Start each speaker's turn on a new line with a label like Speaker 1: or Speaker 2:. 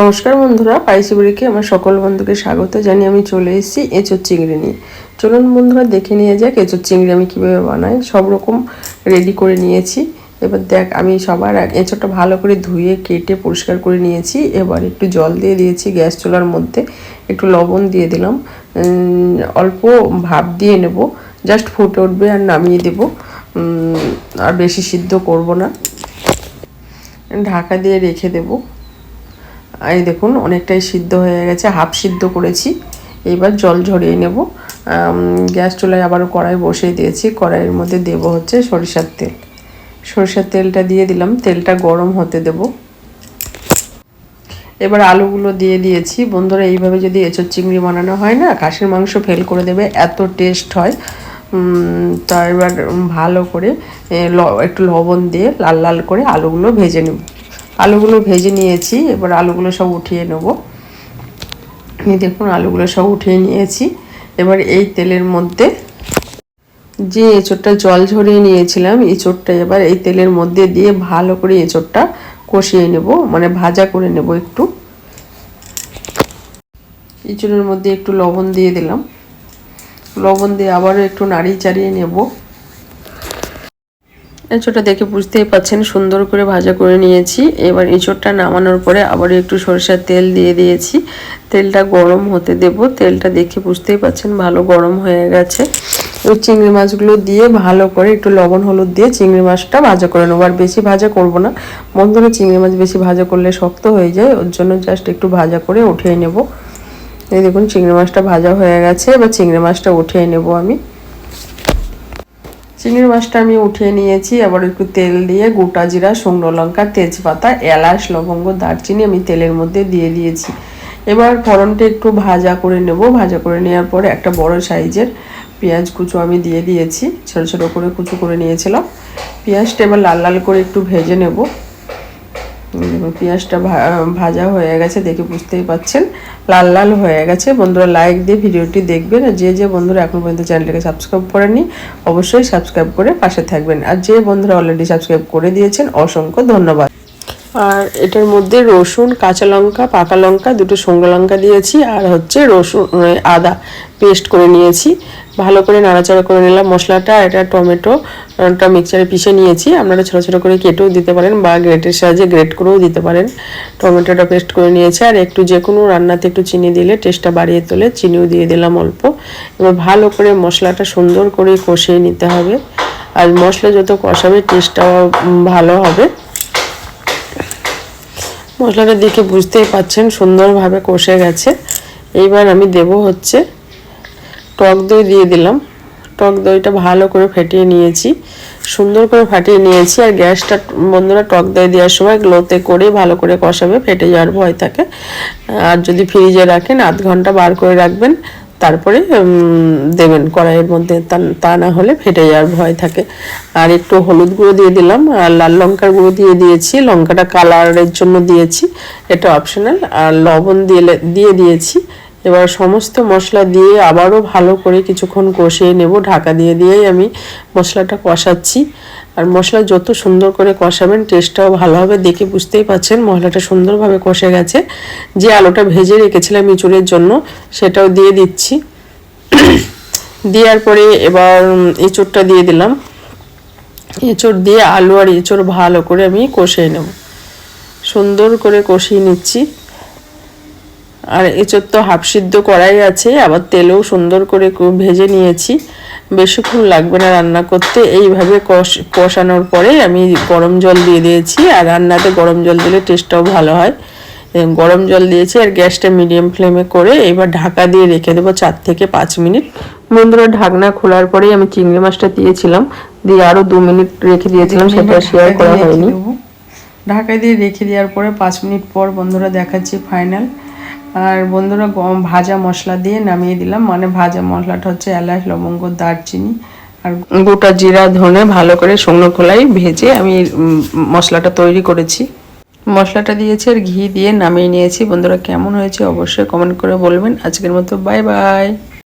Speaker 1: নমস্কার বন্ধুরা পাইসিবুড়িকে আমার সকল বন্ধুকে স্বাগত জানিয়ে আমি চলে এসেছি এঁচোর চিংড়ি নিয়ে। চলুন বন্ধুরা, দেখে নিয়ে যাক এঁচোর চিংড়ি আমি কীভাবে বানাই। সব রকম রেডি করে নিয়েছি। এবার দেখ, আমি সবার আগে এঁচোড়টা ভালো করে ধুয়ে, কেটে, পরিষ্কার করে নিয়েছি। এবার একটু জল দিয়ে দিয়েছি গ্যাস চুলার মধ্যে। একটু লবণ দিয়ে দিলাম। অল্প ভাপ দিয়ে নেব। জাস্ট ফুটে উঠবে আর নামিয়ে দেব। আর বেশি সিদ্ধ করব না। ঢাকা দিয়ে রেখে দেবো। এই দেখুন, অনেকটাই সিদ্ধ হয়ে গেছে, হাফ সিদ্ধ করেছি। এবার জল ঝরিয়ে নেব। গ্যাস চুলায় আবারও কড়াই বসিয়ে দিয়েছি। কড়াইয়ের মধ্যে দেব হচ্ছে সরিষার তেল। সরিষার তেলটা দিয়ে দিলাম। তেলটা গরম হতে দেব। এবার আলুগুলো দিয়ে দিয়েছি। বন্ধুরা, এইভাবে যদি এঁচোর চিংড়ি বানানো হয় না, খাসির মাংস ফেল করে দেবে, এত টেস্ট হয়। তা এবার ভালো করে একটু লবণ দিয়ে লাল লাল করে আলুগুলো ভেজে নেব। আলুগুলো ভেজে নিয়েছি, এবার আলুগুলো সব উঠিয়ে নেব। এই দেখুন, আলুগুলো সব উঠিয়ে নিয়েছি। এবার এই তেলের মধ্যে যে এঁচোড়টা জল ঝরিয়ে নিয়েছিলাম, এঁচোড়টা এবার এই তেলের মধ্যে দিয়ে ভালো করে এঁচোড়টা কষিয়ে নেব মানে ভাজা করে নেব একটু। এঁচোড়ের মধ্যে একটু লবণ দিয়ে দিলাম। লবণ দিয়ে আবারও একটু নাড়িয়ে চাড়িয়ে নেব। এঁচোড়টা দেখে বুঝতেই পাচ্ছেন, সুন্দর করে ভাজা করে নিয়েছি। এবার এঁচোড়টা নামানোর পরে আবার একটু সরষের তেল দিয়ে দিয়েছি। তেলটা গরম হতে দেব। তেলটা দেখে বুঝতেই পাচ্ছেন ভালো গরম হয়ে গেছে। ওই চিংড়ি মাছগুলো দিয়ে ভালো করে একটু লবণ, হলুদ দিয়ে চিংড়ি মাছটা ভাজা করে নেব। আর বেশি ভাজা করব না। বন্ধুরা চিংড়ি মাছ বেশি ভাজা করলে শক্ত হয়ে যায়। ওর জন্য জাস্ট একটু ভাজা করে উঠিয়ে নেব। এই দেখুন, চিংড়ি মাছটা ভাজা হয়ে গেছে। এবার চিংড়ি মাছটা উঠিয়ে নেব আমি। চিংড়ি মাছটা আমি উঠিয়ে নিয়েছি আবার একটু তেল দিয়ে গোটা জিরা, শুকনো লঙ্কা, তেজপাতা, এলাচ, লবঙ্গ, দারচিনি আমি তেলের মধ্যে দিয়ে দিয়েছি। এবার ফোড়নটা একটু ভাজা করে নেব। ভাজা করে নেওয়ার পরে একটা বড় সাইজের পেঁয়াজ কুচো আমি দিয়ে দিয়েছি। ছোটো ছোটো করে কুচো করে নিয়েছিলাম। পেঁয়াজটা এবার লাল লাল করে একটু ভেজে নেব। পেঁয়াজটা ভাজা হয়ে গেছে, দেখে বুঝতেই পাচ্ছেন। লাল লাল হয়ে গেছে। বন্ধুরা লাইক দিয়ে ভিডিওটি দেখবেন। আর যে যে বন্ধুরা এখন পর্যন্ত চ্যানেলটাকে সাবস্ক্রাইব করেনি, অবশ্যই সাবস্ক্রাইব করে পাশে থাকবেন। আর যে বন্ধুরা অলরেডি সাবস্ক্রাইব করে দিয়েছেন, অসংখ্য ধন্যবাদ। আর এটার মধ্যে রসুন, কাঁচা লঙ্কা, পাকা লঙ্কা, দুটো শুকনো লঙ্কা দিয়েছি, আর হচ্ছে রসুন আদা পেস্ট করে নিয়েছি। ভালো করে নাড়াচাড়া করে নিলাম মশলাটা এটা টমেটো টা মিক্সচারে পিষে নিয়েছি। আপনারা ছোটো ছোটো করে কেটেও দিতে পারেন বা গ্রেটের সাহায্যে গ্রেট করেও দিতে পারেন। টমেটোটা পেস্ট করে নিয়েছি, আর একটু যে কোনো রান্নাতে একটু চিনি দিলে টেস্টটা বাড়িয়ে তোলে, চিনিও দিয়ে দিলাম অল্প। এবার ভালো করে মশলাটা সুন্দর করে কষিয়ে নিতে হবে। আর মশলা যত কষাবে টেস্টটাও ভালো হবে। মশলাটা দেখে বুঝতেই পাচ্ছেন, সুন্দরভাবে কষে গেছে। এইবার আমি দেব হচ্ছে টক দই দিয়ে দিলাম। টক দইটা ভালো করে ফেটিয়ে নিয়েছি। সুন্দর করে ফাটিয়ে নিয়েছি আর গ্যাসটা, বন্ধুরা, টক দই দেওয়ার সময় গ্লোতে করে ভালো করে কষাবে, ফেটে যাওয়ার ভয় থাকে। আর যদি ফ্রিজে রাখেন, আধ ঘণ্টা বার করে রাখবেন। তারপরে দেবেন কড়াইয়ের মধ্যে, তা- না হলে ফেটে যাওয়ার ভয় থাকে। আর একটু হলুদ গুঁড়ো দিয়ে দিলাম, আর লাল লঙ্কার গুঁড়ো দিয়ে দিয়েছি। লঙ্কাটা কালারের জন্য দিয়েছি, এটা অপশনাল আর লবণ দিয়ে দিয়ে দিয়েছি এবার সমস্ত মশলা দিয়ে আবারও ভালো করে কিছুক্ষণ কষিয়ে নেব। ঢাকা দিয়ে দিয়েই আমি মশলাটা কষাচ্ছি। আর মশলা যত সুন্দর করে কষাবেন টেস্টটাও ভালো হবে। দেখে বুঝতেই পাচ্ছেন মশলাটা সুন্দরভাবে কষে গেছে। যে আলুটা ভেজে রেখেছিলাম ইঁচুড়ের জন্য সেটাও দিয়ে দিচ্ছি। দেওয়ার পরে এবার উম, এঁচোড়টা দিয়ে দিলাম। এঁচোড় দিয়ে আলু আর এঁচোড় ভালো করে আমি কষিয়ে নেব। সুন্দর করে কষিয়ে নিচ্ছি। আর এঁচোড় তো হাফ সিদ্ধ করাই আছে আবার তেলেও সুন্দর করে ভেজে নিয়েছি। বেশিক্ষণ লাগবে না রান্না করতে। এইভাবে কষ- কষানোর পরে আমি গরম জল দিয়ে দিয়েছি আর রান্নাতে গরম জল দিলে টেস্টটাও ভালো হয়। গরম জল দিয়েছি আর গ্যাসটা মিডিয়াম ফ্লেমে করে এবার ঢাকা দিয়ে রেখে দেবো চার থেকে পাঁচ মিনিট। বন্ধুরা ঢাকনা খোলার পরেই আমি চিংড়ি মাছটা দিয়েছিলাম। দিয়ে আরও দু মিনিট রেখে দিয়েছিলাম সেটা শেয়ার করা হয়নি। ঢাকা দিয়ে রেখে দেওয়ার পরে পাঁচ মিনিট পর বন্ধুরা দেখাচ্ছি ফাইনাল আর বন্ধুরা গম ভাজা মশলা দিয়ে নামিয়ে দিলাম। মানে ভাজা মশলাটা হচ্ছে এলাচ, লবঙ্গ, দারচিনি আর গোটা জিরা, ধনে ভালো করে শুকনো খোলাই ভেজে আমি মশলাটা তৈরি করেছি। মশলাটা দিয়েছি আর ঘি দিয়ে নামিয়ে নিয়েছি। বন্ধুরা কেমন হয়েছে অবশ্যই কমেন্ট করে বলবেন। আজকের মতো বাই বাই।